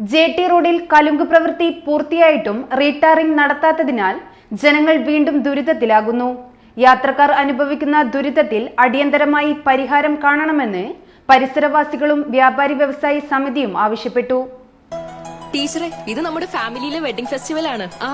J T റോഡിൽ കലുങ്ക് പ്രവൃത്തി പൂർത്തിയായിട്ടും retarring നടത്താത്തതിനാൽ ജനങ്ങൾ വീണ്ടും ദുരിതത്തിലാകുന്നു. യാത്രക്കാർ അനുഭവിക്കുന്ന ദുരിതത്തിൽ അടിയന്തരമായി പരിഹാരം കാണണമെന്ന് പരിസരവാസികളും വ്യാപാരി വ്യവസായി സമിതിയും ആവശ്യപ്പെട്ടു. ടീച്ചറെ ഇത് നമ്മുടെ ഫാമിലിയിലെ വെഡിംഗ് ഫെസ്റ്റിവൽ ആണ്. ആ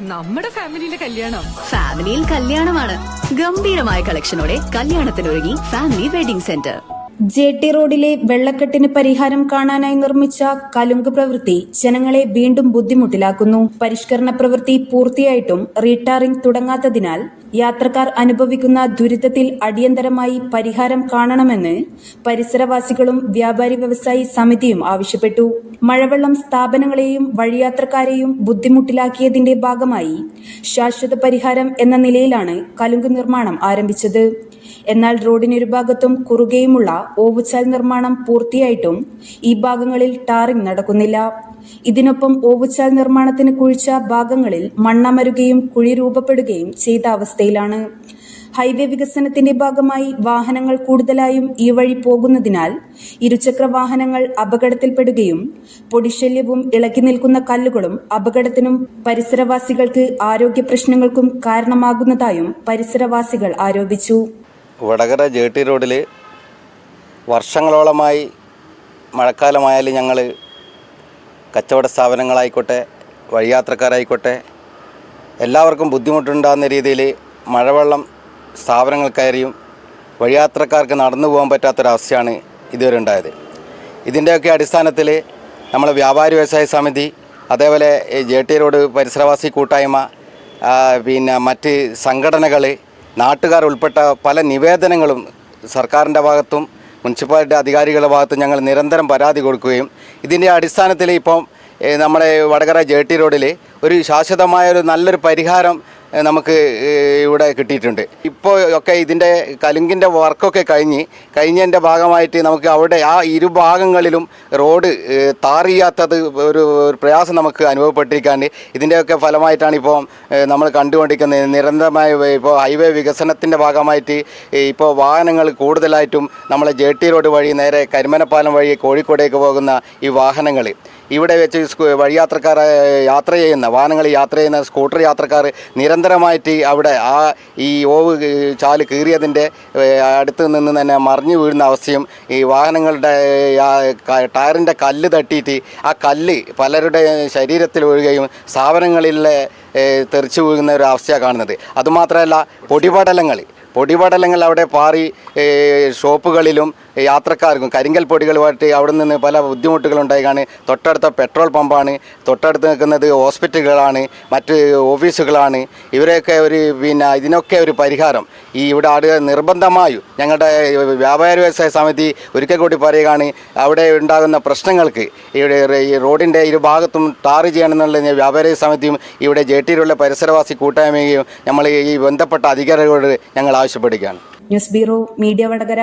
നമ്മുടെ ഫാമിലിയിലെ കല്യാണം. ഫാമിലിയിൽ കല്യാണമാണ്. ഗംഭീരമായ കളക്ഷനോടെ കല്യാണത്തിനൊരുങ്ങി family wedding centre. J T റോഡിലെ വെള്ളക്കെട്ടിന് പരിഹാരം കാണാനായി നിർമ്മിച്ച കലുങ്ക് പ്രവൃത്തി ജനങ്ങളെ വീണ്ടും ബുദ്ധിമുട്ടിലാക്കുന്നു. പരിഷ്കരണ പ്രവൃത്തി പൂർത്തിയായിട്ടും റീടാറിംഗ് തുടങ്ങാത്തതിനാൽ യാത്രക്കാർ അനുഭവിക്കുന്ന ദുരിതത്തിൽ അടിയന്തരമായി പരിഹാരം കാണണമെന്ന് പരിസരവാസികളും വ്യാപാരി വ്യവസായി സമിതിയും ആവശ്യപ്പെട്ടു. മഴവെള്ളം സ്ഥാപനങ്ങളെയും വഴിയാത്രക്കാരെയും ബുദ്ധിമുട്ടിലാക്കിയതിന്റെ ഭാഗമായി ശാശ്വത പരിഹാരം എന്ന നിലയിലാണ് കലുങ്ക് നിർമ്മാണം ആരംഭിച്ചത്. എന്നാൽ റോഡിനൊരു ഭാഗത്തും കുറുകെയുമുള്ള ഓവുചാൽ നിർമ്മാണം പൂർത്തിയായിട്ടും ഈ ഭാഗങ്ങളിൽ ടാറിംഗ് നടക്കുന്നില്ല. ഇതിനൊപ്പം ഓവുചാൽ നിർമ്മാണത്തിന് കുഴിച്ച ഭാഗങ്ങളിൽ മണ്ണമരുകയും കുഴി രൂപപ്പെടുകയും ചെയ്ത അവസ്ഥയിലാണ്. ഹൈവേ വികസനത്തിന്റെ ഭാഗമായി വാഹനങ്ങൾ കൂടുതലായും ഈ വഴി പോകുന്നതിനാൽ ഇരുചക്ര വാഹനങ്ങൾ അപകടത്തിൽപ്പെടുകയും പൊടിശല്യവും ഇളക്കി നിൽക്കുന്ന കല്ലുകളും അപകടത്തിനും പരിസരവാസികൾക്ക് ആരോഗ്യ പ്രശ്നങ്ങൾക്കും കാരണമാകുന്നതായും പരിസരവാസികൾ ആരോപിച്ചു. വടകര ജെ ടി റോഡിൽ വർഷങ്ങളോളമായി മഴക്കാലമായാലും ഞങ്ങൾ കച്ചവട സ്ഥാപനങ്ങളായിക്കോട്ടെ വഴിയാത്രക്കാരായിക്കോട്ടെ എല്ലാവർക്കും ബുദ്ധിമുട്ടുണ്ടാകുന്ന രീതിയിൽ മഴവെള്ളം സ്ഥാപനങ്ങൾ കയറിയും വഴിയാത്രക്കാർക്ക് നടന്നു പോകാൻ പറ്റാത്തൊരവസ്ഥയാണ് ഇതുവരെ ഉണ്ടായത്. ഇതിന്റെയൊക്കെ അടിസ്ഥാനത്തിൽ നമ്മൾ വ്യാപാരി വ്യവസായ സമിതി അതേപോലെ ജെ ടി റോഡ് പരിസരവാസി കൂട്ടായ്മ പിന്നെ മറ്റ് സംഘടനകൾ നാട്ടുകാർ ഉൾപ്പെട്ട പല നിവേദനങ്ങളും സർക്കാരിന്റെ ഭാഗത്തും മുനിസിപ്പാലിറ്റി അധികാരികളുടെ ഭാഗത്തും ഞങ്ങൾ നിരന്തരം പരാതി കൊടുക്കുകയും ഇതിന്റെ അടിസ്ഥാനത്തിൽ ഇപ്പം നമ്മുടെ വടകര ജെ ടി റോഡിൽ ഒരു ശാശ്വതമായ ഒരു നല്ലൊരു പരിഹാരം നമുക്ക് ഇവിടെ കിട്ടിയിട്ടുണ്ട്. ഇപ്പോൾ ഒക്കെ ഇതിന്റെ കലുങ്കിന്റെ വർക്കൊക്കെ കഴിഞ്ഞ് കഴിഞ്ഞതിന്റെ ഭാഗമായിട്ട് നമുക്ക് അവിടെ ആ ഇരുഭാഗങ്ങളിലും റോഡ് താറിയാത്തത് ഒരു പ്രയാസം നമുക്ക് അനുഭവപ്പെട്ടിരിക്കാണ്ട്. ഇതിന്റെയൊക്കെ ഫലമായിട്ടാണ് ഇപ്പോൾ നമ്മൾ കണ്ടുകൊണ്ടിരിക്കുന്നത്. നിരന്തരമായ ഇപ്പോൾ ഹൈവേ വികസനത്തിന്റെ ഭാഗമായിട്ട് ഇപ്പോൾ വാഹനങ്ങൾ കൂടുതലായിട്ടും നമ്മളെ ജെ ടി റോഡ് വഴി നേരെ കരിമനപ്പാലം വഴി കോഴിക്കോടേക്ക് പോകുന്ന ഈ വാഹനങ്ങൾ. ഇവിടെ വെച്ച് വഴിയാത്രക്കാർ യാത്ര ചെയ്യുന്ന വാഹനങ്ങൾ യാത്ര ചെയ്യുന്ന സ്കൂട്ടർ യാത്രക്കാർ നിരന്തരമായിട്ട് അവിടെ ആ ഈ ഓവ് ചാൽ കീറിയതിന്റെ അടുത്ത് നിന്ന് തന്നെ മറിഞ്ഞു വീഴുന്ന അവസ്ഥയും ഈ വാഹനങ്ങളുടെ ടയറിന്റെ കല്ല് തട്ടിയിട്ട് ആ കല്ല് പലരുടെ ശരീരത്തിൽ വീഴുകയും സ്ഥാപനങ്ങളിലെ തെറിച്ചു വീഴുന്ന ഒരു അവസ്ഥയാണ് കാണുന്നത്. അതുമാത്രമല്ല പൊടിപടലങ്ങൾ പൊടിപടലങ്ങൾ അവിടെ പാറി ഷോപ്പുകളിലും യാത്രക്കാർക്കും കരിങ്കൽ പൊടികളുമായിട്ട് അവിടെ നിന്ന് പല ബുദ്ധിമുട്ടുകളുണ്ടായിക്കാണ്. തൊട്ടടുത്ത പെട്രോൾ പമ്പാണ്. തൊട്ടടുത്ത് നിൽക്കുന്നത് ഹോസ്പിറ്റലുകളാണ്. മറ്റ് ഓഫീസുകളാണ്. ഇവരെയൊക്കെ ഒരു പിന്നെ ഇതിനൊക്കെ ഒരു പരിഹാരം. ഈ ഇവിടെ ആട് നിർബന്ധമായും ഞങ്ങളുടെ വ്യാപാര വ്യവസായ സമിതി ഒരിക്കൽ കൂടി പറയുകയാണ് അവിടെ ഉണ്ടാകുന്ന പ്രശ്നങ്ങൾക്ക് ഇവിടെ ഈ റോഡിന്റെ ഇരുഭാഗത്തും ടാർ ചെയ്യണമെന്നുള്ള വ്യാപാര സമിതിയും ഇവിടെ ജെ ടിയിലുള്ള പരിസരവാസി കൂട്ടായ്മയും നമ്മൾ ഈ ബന്ധപ്പെട്ട അധികാരികളോട് ഞങ്ങൾ ആവശ്യപ്പെടുകയാണ്. News bureau media Vadakara.